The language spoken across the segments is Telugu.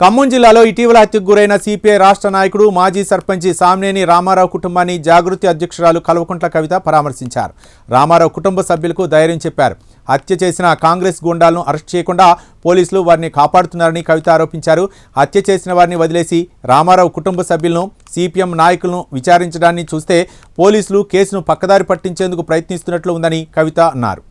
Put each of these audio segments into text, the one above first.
ఖమ్మం జిల్లాలో ఇటీవల హత్యకు గురైన సిపిఐ రాష్ట్ర నాయకుడు మాజీ సర్పంచి సామ్నేని రామారావు కుటుంబాన్ని జాగృతి అధ్యక్షురాలు కల్వకుంట్ల కవిత పరామర్శించారు. రామారావు కుటుంబ సభ్యులకు ధైర్యం చెప్పారు. హత్య చేసిన కాంగ్రెస్ గుండాలను అరెస్ట్ చేయకుండా పోలీసులు వారిని కాపాడుతున్నారని కవిత ఆరోపించారు. హత్య చేసిన వారిని వదిలేసి రామారావు కుటుంబ సభ్యులను సిపిఎం నాయకులను విచారించడాన్ని చూస్తే పోలీసులు కేసును పక్కదారి పట్టించేందుకు ప్రయత్నిస్తున్నట్లు ఉందని కవిత అన్నారు.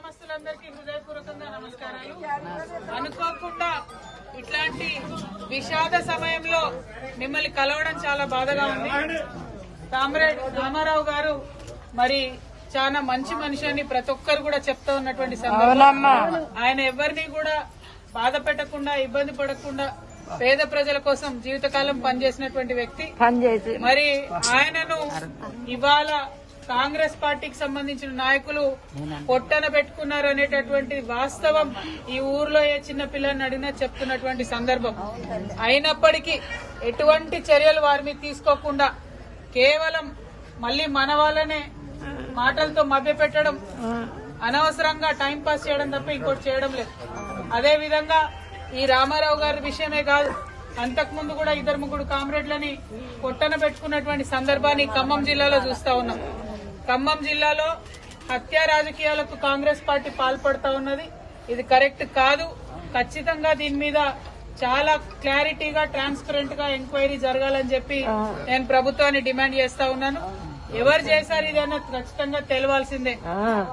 గ్రామస్తులందరికీ హృదయపూర్వకంగా నమస్కారాలు. అనుకోకుండా ఇట్లాంటి విషాద సమయంలో మిమ్మల్ని కలవడం చాలా బాధగా ఉంది. కామ్రేడ్ రామారావు గారు మరి చాలా మంచి మనిషి అని ప్రతి ఒక్కరు కూడా చెప్తా ఉన్నటువంటి సందర్భం. ఆయన ఎవరిని కూడా బాధ పెట్టకుండా ఇబ్బంది పడకుండా పేద ప్రజల కోసం జీవితకాలం పనిచేసినటువంటి వ్యక్తి. మరి ఆయనను ఇవాళ కాంగ్రెస్ పార్టీకి సంబంధించిన నాయకులు పొట్టన పెట్టుకున్నారు అనేటటువంటి వాస్తవం ఈ ఊర్లో ఏ చిన్న పిల్లని అడిగినా చెప్తున్నటువంటి సందర్భం. అయినప్పటికీ ఎటువంటి చర్యలు వారి మీద తీసుకోకుండా కేవలం మళ్ళీ మన వాళ్ళనే మాటలతో మభ్యపెట్టడం అనవసరంగా టైంపాస్ చేయడం తప్ప ఇంకోటి చేయడం లేదు. అదే విధంగా ఈ రామారావు గారి విషయమే కాదు అంతకుముందు కూడా ఇద్దరు ముగ్గురు కామ్రేడ్లని కొట్టన పెట్టుకున్నటువంటి సందర్భాన్ని ఖమ్మం జిల్లాలో చూస్తా ఉన్నాం. ఖమ్మం జిల్లాలో హత్యా రాజకీయాలకు కాంగ్రెస్ పార్టీ పాల్పడతా ఉన్నది. ఇది కరెక్ట్ కాదు. ఖచ్చితంగా దీని మీద చాలా క్లారిటీగా ట్రాన్స్పరెంట్గా ఎంక్వైరీ జరగాలని చెప్పి నేను ప్రభుత్వాన్ని డిమాండ్ చేస్తా ఉన్నాను. ఎవరు చేశారు ఇది అన్నది ఖచ్చితంగా తెలవాల్సిందే.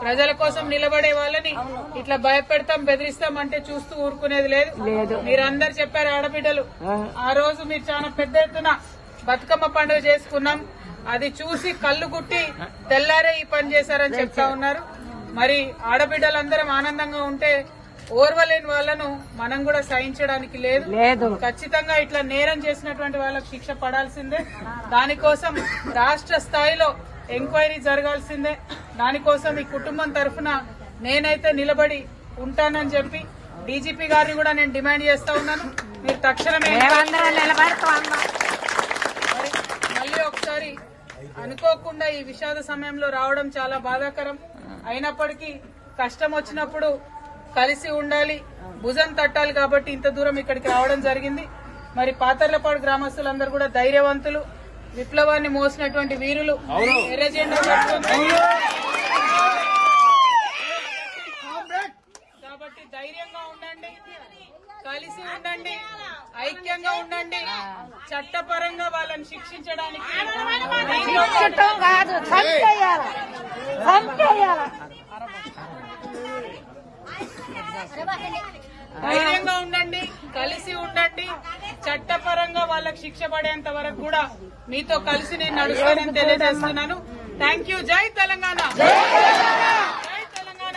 ప్రజల కోసం నిలబడే వాళ్ళని ఇట్లా భయపెడతాం బెదిరిస్తాం అంటే చూస్తూ ఊరుకునేది లేదు. మీరందరు చెప్పారు ఆడబిడ్డలు. ఆ రోజు మీరు చాలా పెద్ద ఎత్తున బతుకమ్మ పండుగ చేసుకున్నాం. అది చూసి కళ్ళు గుట్టి తెల్లారే ఈ పని చేశారని చెప్తా ఉన్నారు. మరి ఆడబిడ్డలందరం ఆనందంగా ఉంటే ఓర్వలేని వాళ్ళను మనం కూడా సహించడానికి లేదు. లేదు. ఖచ్చితంగా ఇట్లా నేరం చేసినటువంటి వాళ్ళకి శిక్ష పడాల్సిందే. దానికోసం రాష్ట్ర స్థాయిలో ఎంక్వైరీ జరగాల్సిందే. దానికోసం ఈ కుటుంబం తరఫున నేనైతే నిలబడి ఉంటానని చెప్పి డీజీపీ గారిని కూడా నేను డిమాండ్ చేస్తా ఉన్నాను. మీరు తక్షణమే మేమందరం నిలబడతాం మరి మళ్ళీ ఒకసారి అనుకోకుండా ఈ విషాద సమయంలో రావడం చాలా బాధాకరం. అయినప్పటికీ కష్టం వచ్చినప్పుడు కలిసి ఉండాలి భుజం తట్టాలి కాబట్టి ఇంత దూరం ఇక్కడికి రావడం జరిగింది. మరి పాతర్లపాడు గ్రామస్తులందరూ కూడా ధైర్యవంతులు విప్లవాన్ని మోసినటువంటి వీరులు. ఎర్ర జెండా పట్టుకొని కాబట్టి ధైర్యంగా ఉండండి కలిసి ఉండండి ఐక్యంగా ఉండండి. చట్టపరంగా వాళ్ళని శిక్షించడానికి శిక్షటం కాదు ధైర్యంగా ఉండండి కలిసి ఉండండి. చట్టపరంగా వాళ్ళకి శిక్ష పడేంత వరకు కూడా మీతో కలిసి నేను నడుస్తానని తెలియజేస్తున్నాను. థ్యాంక్ యూ జై తెలంగాణ. జై తెలంగాణ.